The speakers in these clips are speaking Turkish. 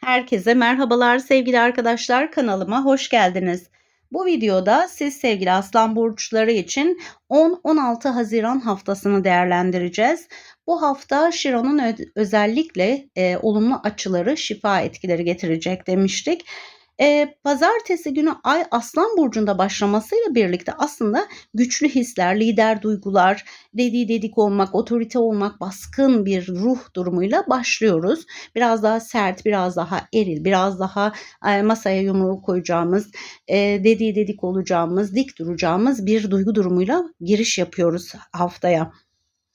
Herkese merhabalar sevgili arkadaşlar kanalıma hoş geldiniz. Bu videoda siz sevgili aslan burçları için 10-16 Haziran haftasını değerlendireceğiz. Bu hafta Şiron'un özellikle e, olumlu açıları şifa etkileri getirecek demiştik. Eee, pazartesi günü Ay Aslan burcunda başlamasıyla birlikte aslında güçlü hisler, lider duygular, dediği dedik olmak, otorite olmak, baskın bir ruh durumuyla başlıyoruz. Biraz daha sert, biraz daha eril, biraz daha eee, masaya yumruğu koyacağımız, eee, dediği dedik olacağımız, dik duracağımız bir duygu durumuyla giriş yapıyoruz haftaya.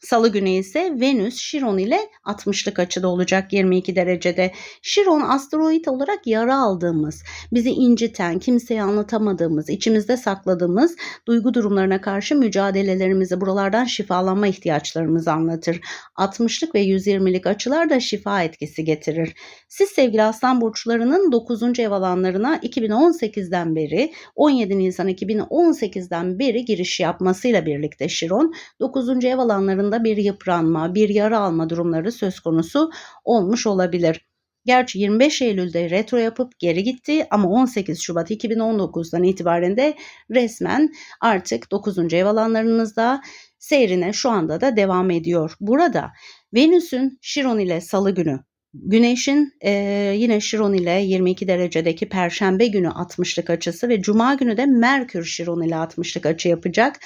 Salı günü ise Venüs Şiron ile 60'lık açıda olacak 22 derecede. Şiron asteroid olarak yara aldığımız, bizi inciten, kimseye anlatamadığımız, içimizde sakladığımız duygu durumlarına karşı mücadelelerimizi, buralardan şifalanma ihtiyaçlarımızı anlatır. 60'lık ve 120'lik açılar da şifa etkisi getirir. Siz sevgili aslan burçlarının 9. ev alanlarına 2018'den beri 17 Nisan 2018'den beri giriş yapmasıyla birlikte Şiron 9. ev alanlarında aslında bir yıpranma, bir yara alma durumları söz konusu olmuş olabilir. Gerçi 25 Eylül'de retro yapıp geri gitti ama 18 Şubat 2019'dan itibaren de resmen artık 9. ev alanlarınızda seyrine şu anda da devam ediyor. Burada Venüs'ün Şiron ile Salı günü Güneşin e, yine Şiron ile 22 derecedeki Perşembe günü 60'lık açısı ve Cuma günü de Merkür Şiron ile 60'lık açı yapacak.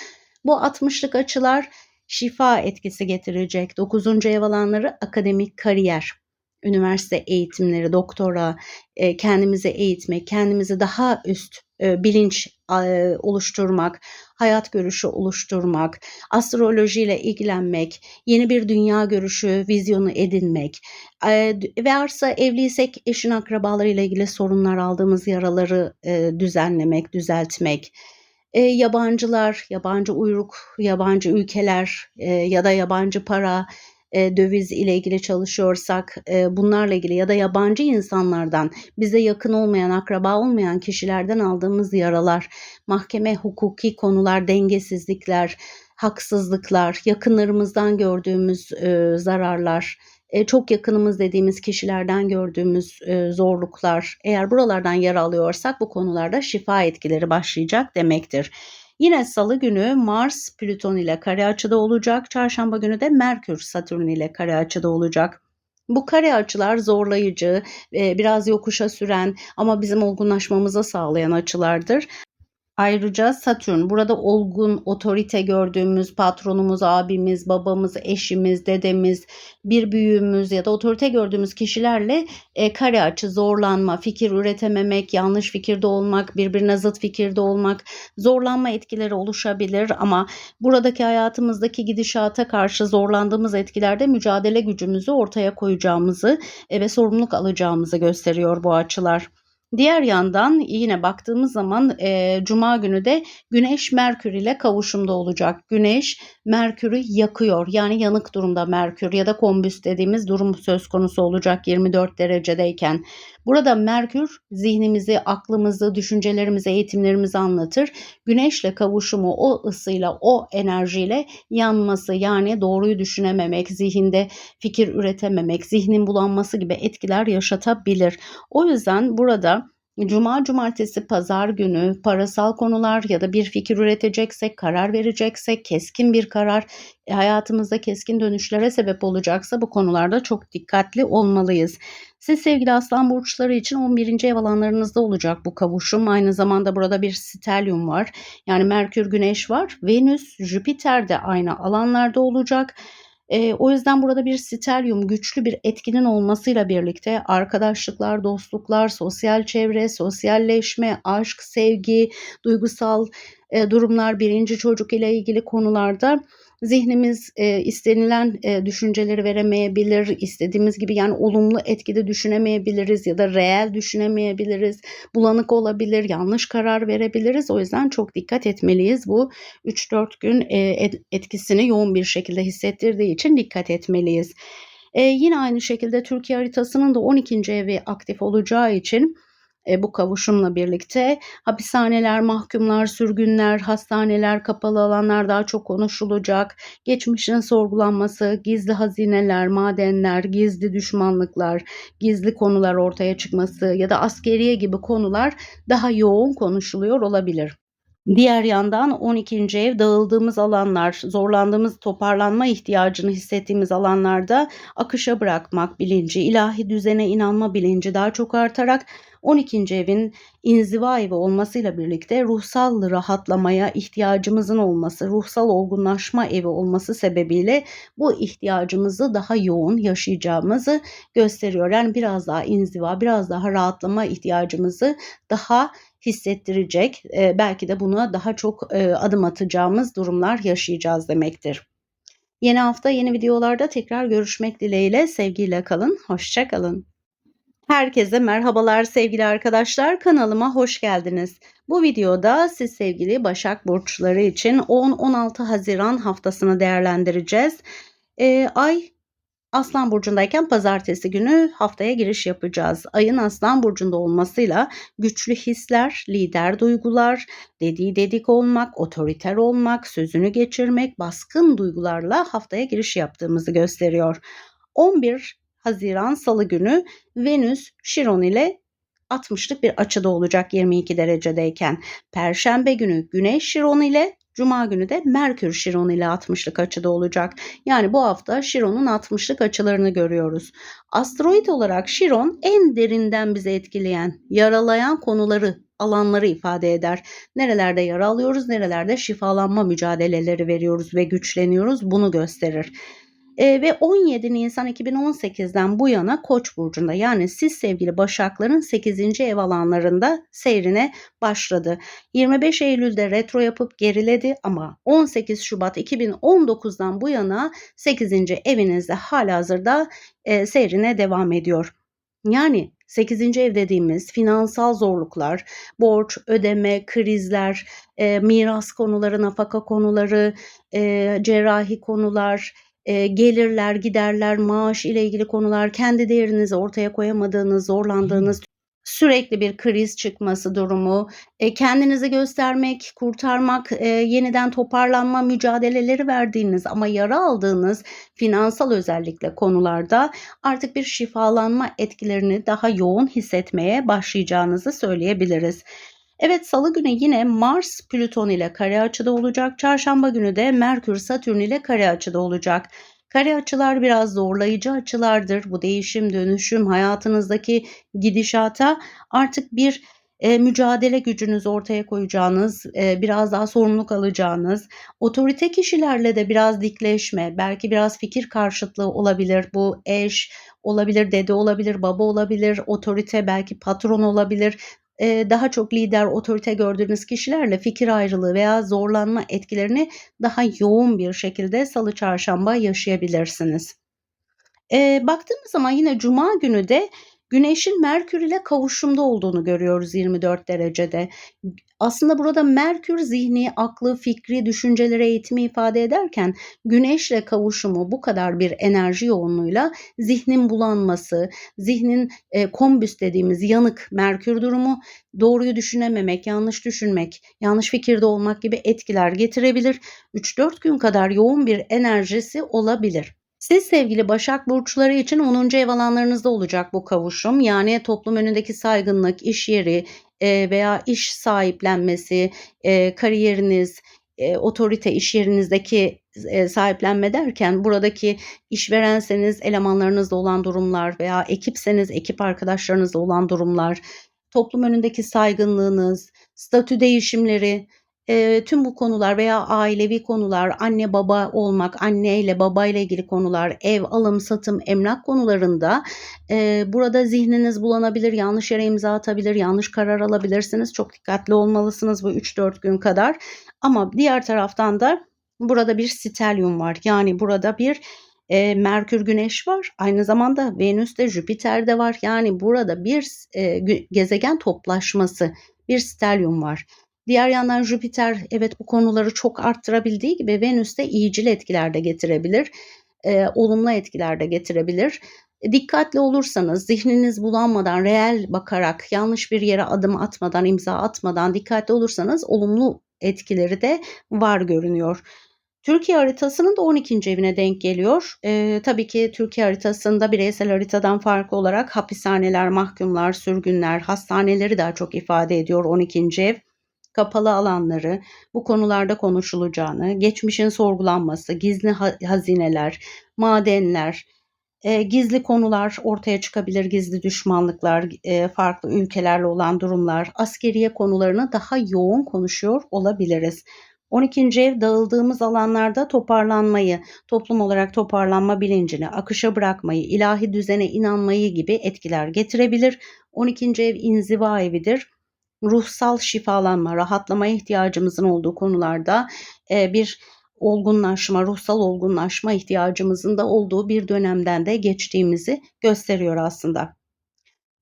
Bu 60'lık açılar şifa etkisi getirecek. Dokuzuncu ev alanları akademik kariyer, üniversite eğitimleri, doktora, e, kendimizi eğitmek, kendimizi daha üst e, bilinç e, oluşturmak, hayat görüşü oluşturmak, astrolojiyle ilgilenmek, yeni bir dünya görüşü, vizyonu edinmek ve arsa evliysek eşin akrabalarıyla ilgili sorunlar aldığımız yaraları düzenlemek, düzeltmek, e, yabancılar, yabancı uyruk, yabancı ülkeler e, ya da yabancı para, e, döviz ile ilgili çalışıyorsak e, bunlarla ilgili ya da yabancı insanlardan bize yakın olmayan, akraba olmayan kişilerden aldığımız yaralar, mahkeme hukuki konular, dengesizlikler, haksızlıklar, yakınlarımızdan gördüğümüz e, zararlar, e, çok yakınımız dediğimiz kişilerden gördüğümüz e, zorluklar eğer buralardan yer alıyorsak bu konularda şifa etkileri başlayacak demektir. Yine salı günü Mars Plüton ile kare açıda olacak. Çarşamba günü de Merkür Satürn ile kare açıda olacak. Bu kare açılar zorlayıcı, e, biraz yokuşa süren ama bizim olgunlaşmamıza sağlayan açılardır. Ayrıca Satürn burada olgun, otorite gördüğümüz patronumuz, abimiz, babamız, eşimiz, dedemiz, bir büyüğümüz ya da otorite gördüğümüz kişilerle e, kare açı, zorlanma, fikir üretememek, yanlış fikirde olmak, birbirine zıt fikirde olmak, zorlanma etkileri oluşabilir ama buradaki hayatımızdaki gidişata karşı zorlandığımız etkilerde mücadele gücümüzü ortaya koyacağımızı e, ve sorumluluk alacağımızı gösteriyor bu açılar. Diğer yandan yine baktığımız zaman e, Cuma günü de Güneş Merkür ile kavuşumda olacak. Güneş Merkür'ü yakıyor yani yanık durumda Merkür ya da kombüs dediğimiz durum söz konusu olacak 24 derecedeyken. Burada Merkür zihnimizi, aklımızı, düşüncelerimizi, eğitimlerimizi anlatır. Güneşle kavuşumu o ısıyla, o enerjiyle yanması yani doğruyu düşünememek, zihinde fikir üretememek, zihnin bulanması gibi etkiler yaşatabilir. O yüzden burada Cuma, cumartesi, pazar günü parasal konular ya da bir fikir üreteceksek, karar vereceksek, keskin bir karar e, hayatımızda keskin dönüşlere sebep olacaksa bu konularda çok dikkatli olmalıyız. Siz sevgili aslan burçları için 11. ev alanlarınızda olacak bu kavuşum. Aynı zamanda burada bir stelyum var. Yani Merkür, Güneş var. Venüs, Jüpiter de aynı alanlarda olacak. E, o yüzden burada bir stelyum güçlü bir etkinin olmasıyla birlikte arkadaşlıklar, dostluklar, sosyal çevre, sosyalleşme, aşk, sevgi, duygusal e, durumlar, birinci çocuk ile ilgili konularda zihnimiz e, istenilen e, düşünceleri veremeyebilir. istediğimiz gibi yani olumlu etkide düşünemeyebiliriz ya da reel düşünemeyebiliriz. Bulanık olabilir, yanlış karar verebiliriz. O yüzden çok dikkat etmeliyiz. Bu 3-4 gün e, etkisini yoğun bir şekilde hissettirdiği için dikkat etmeliyiz. E, yine aynı şekilde Türkiye haritasının da 12. evi aktif olacağı için e, bu kavuşumla birlikte. Hapishaneler, mahkumlar, sürgünler, hastaneler, kapalı alanlar daha çok konuşulacak. Geçmişin sorgulanması, gizli hazineler, madenler, gizli düşmanlıklar, gizli konular ortaya çıkması ya da askeriye gibi konular daha yoğun konuşuluyor olabilir. Diğer yandan 12. ev dağıldığımız alanlar, zorlandığımız toparlanma ihtiyacını hissettiğimiz alanlarda akışa bırakmak bilinci, ilahi düzene inanma bilinci daha çok artarak 12. evin inziva evi olmasıyla birlikte ruhsal rahatlamaya ihtiyacımızın olması, ruhsal olgunlaşma evi olması sebebiyle bu ihtiyacımızı daha yoğun yaşayacağımızı gösteriyor. Yani biraz daha inziva, biraz daha rahatlama ihtiyacımızı daha hissettirecek. E, belki de buna daha çok e, adım atacağımız durumlar yaşayacağız demektir. Yeni hafta yeni videolarda tekrar görüşmek dileğiyle sevgiyle kalın. Hoşçakalın. Herkese merhabalar sevgili arkadaşlar. Kanalıma hoş geldiniz. Bu videoda siz sevgili Başak Burçları için 10-16 Haziran haftasını değerlendireceğiz. Ee, ay Aslan burcundayken pazartesi günü haftaya giriş yapacağız. Ayın Aslan burcunda olmasıyla güçlü hisler, lider duygular, dediği dedik olmak, otoriter olmak, sözünü geçirmek, baskın duygularla haftaya giriş yaptığımızı gösteriyor. 11 Haziran Salı günü Venüs Şiron ile 60'lık bir açıda olacak 22 derecedeyken. Perşembe günü Güneş Şiron ile Cuma günü de Merkür Şiron ile 60'lık açıda olacak. Yani bu hafta Şiron'un 60'lık açılarını görüyoruz. Asteroid olarak Şiron en derinden bizi etkileyen, yaralayan konuları alanları ifade eder. Nerelerde yara alıyoruz, nerelerde şifalanma mücadeleleri veriyoruz ve güçleniyoruz bunu gösterir. E, ve 17 Nisan 2018'den bu yana Koç burcunda yani siz sevgili Başakların 8. ev alanlarında seyrine başladı. 25 Eylül'de retro yapıp geriledi ama 18 Şubat 2019'dan bu yana 8. evinizde halihazırda e, seyrine devam ediyor. Yani 8. ev dediğimiz finansal zorluklar, borç, ödeme, krizler, e, miras konuları, nafaka konuları, e, cerrahi konular, e, gelirler, giderler, maaş ile ilgili konular, kendi değerinizi ortaya koyamadığınız, zorlandığınız sürekli bir kriz çıkması durumu, e, kendinizi göstermek, kurtarmak, e, yeniden toparlanma mücadeleleri verdiğiniz ama yara aldığınız finansal özellikle konularda artık bir şifalanma etkilerini daha yoğun hissetmeye başlayacağınızı söyleyebiliriz. Evet salı günü yine Mars Plüton ile kare açıda olacak. Çarşamba günü de Merkür Satürn ile kare açıda olacak. Kare açılar biraz zorlayıcı açılardır. Bu değişim, dönüşüm, hayatınızdaki gidişata artık bir e, mücadele gücünüz ortaya koyacağınız, e, biraz daha sorumluluk alacağınız, otorite kişilerle de biraz dikleşme, belki biraz fikir karşıtlığı olabilir. Bu eş olabilir, dede olabilir, baba olabilir, otorite belki patron olabilir daha çok lider, otorite gördüğünüz kişilerle fikir ayrılığı veya zorlanma etkilerini daha yoğun bir şekilde salı çarşamba yaşayabilirsiniz. E, baktığımız zaman yine cuma günü de Güneşin Merkür ile kavuşumda olduğunu görüyoruz 24 derecede. Aslında burada Merkür zihni, aklı, fikri, düşünceleri, eğitimi ifade ederken Güneşle kavuşumu bu kadar bir enerji yoğunluğuyla zihnin bulanması, zihnin e, kombüs dediğimiz yanık Merkür durumu, doğruyu düşünememek, yanlış düşünmek, yanlış fikirde olmak gibi etkiler getirebilir. 3-4 gün kadar yoğun bir enerjisi olabilir. Siz sevgili Başak Burçları için 10. ev alanlarınızda olacak bu kavuşum. Yani toplum önündeki saygınlık, iş yeri e, veya iş sahiplenmesi, e, kariyeriniz, e, otorite iş yerinizdeki sahiplenme derken buradaki işverenseniz elemanlarınızda olan durumlar veya ekipseniz ekip arkadaşlarınızla olan durumlar, toplum önündeki saygınlığınız, statü değişimleri, e, tüm bu konular veya ailevi konular, anne baba olmak, anne ile baba ile ilgili konular, ev, alım, satım, emlak konularında e, burada zihniniz bulanabilir, yanlış yere imza atabilir, yanlış karar alabilirsiniz. Çok dikkatli olmalısınız bu 3-4 gün kadar. Ama diğer taraftan da burada bir stelyum var. Yani burada bir e, Merkür Güneş var. Aynı zamanda Venüs de Jüpiter de var. Yani burada bir e, gezegen toplaşması, bir stelyum var. Diğer yandan Jüpiter evet bu konuları çok arttırabildiği gibi Venüs de iyicil etkiler de getirebilir. E, olumlu etkiler de getirebilir. Dikkatli olursanız zihniniz bulanmadan, reel bakarak, yanlış bir yere adım atmadan, imza atmadan dikkatli olursanız olumlu etkileri de var görünüyor. Türkiye haritasının da 12. evine denk geliyor. Ee, tabii ki Türkiye haritasında bireysel haritadan farklı olarak hapishaneler, mahkumlar, sürgünler, hastaneleri daha çok ifade ediyor 12. ev. Kapalı alanları, bu konularda konuşulacağını, geçmişin sorgulanması, gizli ha- hazineler, madenler, e, gizli konular ortaya çıkabilir, gizli düşmanlıklar, e, farklı ülkelerle olan durumlar, askeriye konularını daha yoğun konuşuyor olabiliriz. 12. ev dağıldığımız alanlarda toparlanmayı, toplum olarak toparlanma bilincini, akışa bırakmayı, ilahi düzene inanmayı gibi etkiler getirebilir. 12. ev inziva evidir. Ruhsal şifalanma, rahatlamaya ihtiyacımızın olduğu konularda e, bir olgunlaşma, ruhsal olgunlaşma ihtiyacımızın da olduğu bir dönemden de geçtiğimizi gösteriyor aslında.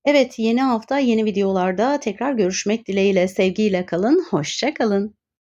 Evet, yeni hafta yeni videolarda tekrar görüşmek dileğiyle, sevgiyle kalın, hoşça kalın.